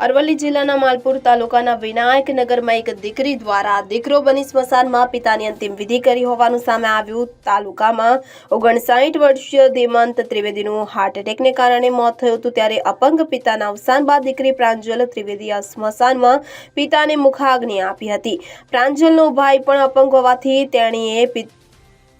અરવલ્લી જિલ્લાના માલપુર તાલુકાના વિનાયકનગરમાં એક દીકરી દ્વારા દીકરો બની સ્મશાનમાં પિતાની અંતિમ વિધિ કરી હોવાનું સામે આવ્યું. તાલુકામાં ઓગણસાઠ વર્ષીય ધીમંત ત્રિવેદીનું હાર્ટ એટેકને કારણે મોત થયું હતું ત્યારે અપંગ પિતાના અવસાન બાદ દીકરી પ્રાંજલ ત્રિવેદી સ્મશાનમાં પિતાને મુખાગ્નિ આપી હતી. પ્રાંજલનો ભાઈ પણ અપંગ હોવાથી તેણીએ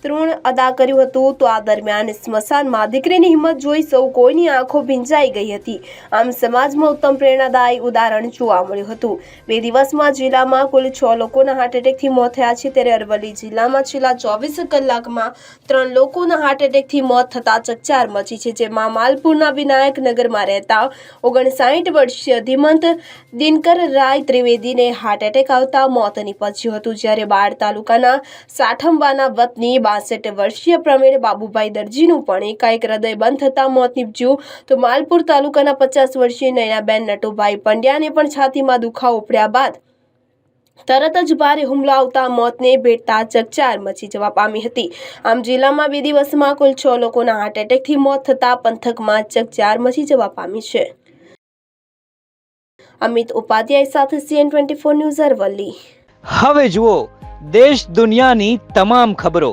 તૃણ અદા કર્યું હતું. તો આ દરમિયાન સ્મશાનમાં દીકરીની હિંમત જોઈ સૌ કોઈની આંખો ભીંજાઈ ગઈ હતી. આમ સમાજમાં ઉત્તમ પ્રેરણાદાયી ઉદાહરણ જોવા મળ્યું હતું. બે દિવસમાં જિલ્લામાં કુલ છ લોકોના હાર્ટ એટેકથી મોત થયા છે. ત્યારે અરવલ્લી જિલ્લામાં છેલ્લા ચોવીસ કલાકમાં ત્રણ લોકોના હાર્ટ એટેકથી મોત થતાં ચકચાર મચી છે, જેમાં માલપુરના વિનાયક નગરમાં રહેતા ઓગણસાઠ વર્ષીય ધીમંત દિનકર રાય ત્રિવેદીને હાર્ટ એટેક આવતા મોત નીપજ્યું હતું. જ્યારે બાળ તાલુકાના સાઠંબાના વતની બાસઠ વર્ષીય પ્રવીણ બાબુભાઈ દરજીનું પણ એકાએક હૃદય બંધ થતાં મોત નીપજ્યું. તો માલપુર તાલુકાના પચાસ વર્ષીય નયનાબેન નટુભાઈ પંડ્યાને પણ છાતીમાં દુખાવો ઉપડ્યા બાદ તરત જ ભારે હુમલો આવતા મોતને ભેટતા ચકચાર મચી જવા પામી હતી. આમ જિલ્લામાં બે દિવસમાં કુલ છ લોકોના હાર્ટ એટેકથી મોત થતા પંથકમાં ચકચાર મચી જવા પામી છે. અમિત ઉપાધ્યાય સાથે CN twenty four news Aravalli. હવે જુઓ, દેશ દુનિયાની તમામ ખબરો.